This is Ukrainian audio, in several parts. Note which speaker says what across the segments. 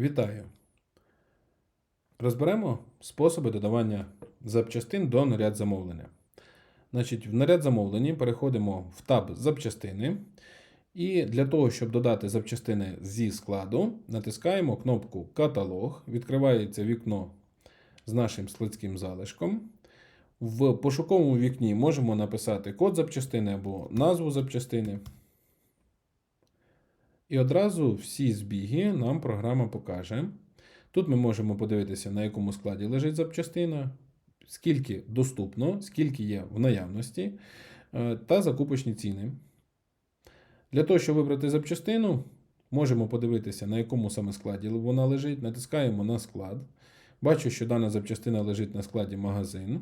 Speaker 1: Вітаю! Розберемо способи додавання запчастин до наряд замовлення. Значить, в наряд замовлення переходимо в таб запчастини. І для того, щоб додати запчастини зі складу, натискаємо кнопку Каталог. Відкривається вікно з нашим складським залишком. В пошуковому вікні можемо написати код запчастини або назву запчастини. І одразу всі збіги нам програма покаже. Тут ми можемо подивитися, на якому складі лежить запчастина, скільки доступно, скільки є в наявності, е, та закупочні ціни. Для того, щоб вибрати запчастину, можемо подивитися, на якому саме складі вона лежить. Натискаємо на склад. Бачу, що дана запчастина лежить на складі магазин.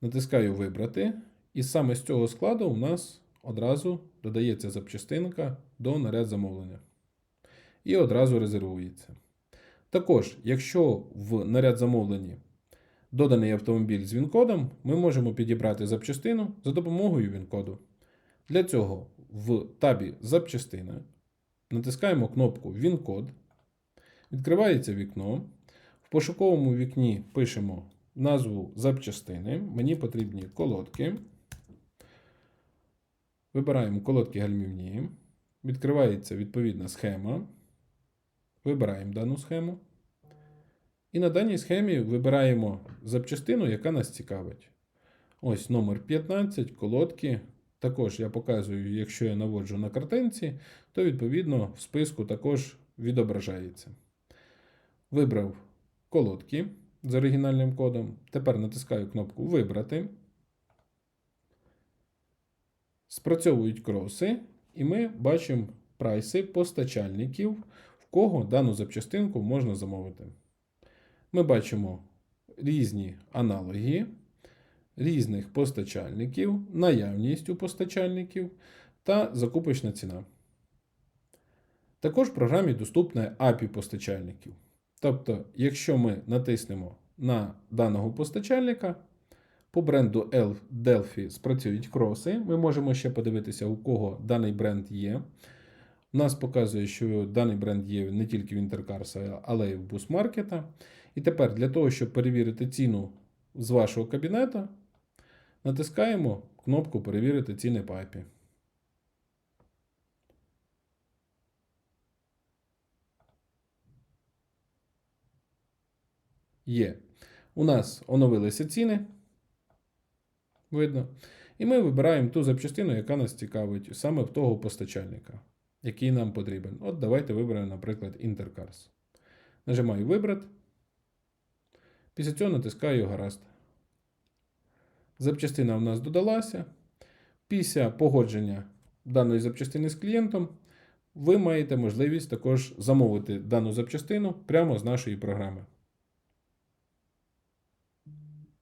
Speaker 1: Натискаю Вибрати. І саме з цього складу у нас одразу додається запчастинка до наряд замовлення. І одразу резервується. Також, якщо в наряд замовленні доданий автомобіль з він-кодом, ми можемо підібрати запчастину за допомогою він-коду. Для цього в табі Запчастина натискаємо кнопку Він-код. Відкривається вікно. В пошуковому вікні пишемо назву запчастини. Мені потрібні колодки. Вибираємо колодки гальмівні. Відкривається відповідна схема. Вибираємо дану схему. І на даній схемі вибираємо запчастину, яка нас цікавить. Ось номер 15, колодки. Також я показую, якщо я наводжу на картинці, то відповідно в списку також відображається. Вибрав колодки з оригінальним кодом. Тепер натискаю кнопку Вибрати. Спрацьовують кроси, і ми бачимо прайси постачальників, в кого дану запчастинку можна замовити. Ми бачимо різні аналоги різних постачальників, наявність у постачальників та закупочна ціна. Також в програмі доступне API постачальників. Тобто, якщо ми натиснемо на даного постачальника, по бренду Delphi спрацюють кроси. Ми можемо ще подивитися, у кого даний бренд є. Нас показує, що даний бренд є не тільки в Intercars, але й в Busmarket. І тепер для того, щоб перевірити ціну з вашого кабінету, натискаємо кнопку Перевірити ціни API. Є. У нас оновилися ціни. Видно. І ми вибираємо ту запчастину, яка нас цікавить, саме в того постачальника, який нам потрібен. От давайте виберемо, наприклад, Intercars. Нажимаю Вибрати. Після цього натискаю Гаразд. Запчастина у нас додалася. Після погодження даної запчастини з клієнтом, ви маєте можливість також замовити дану запчастину прямо з нашої програми.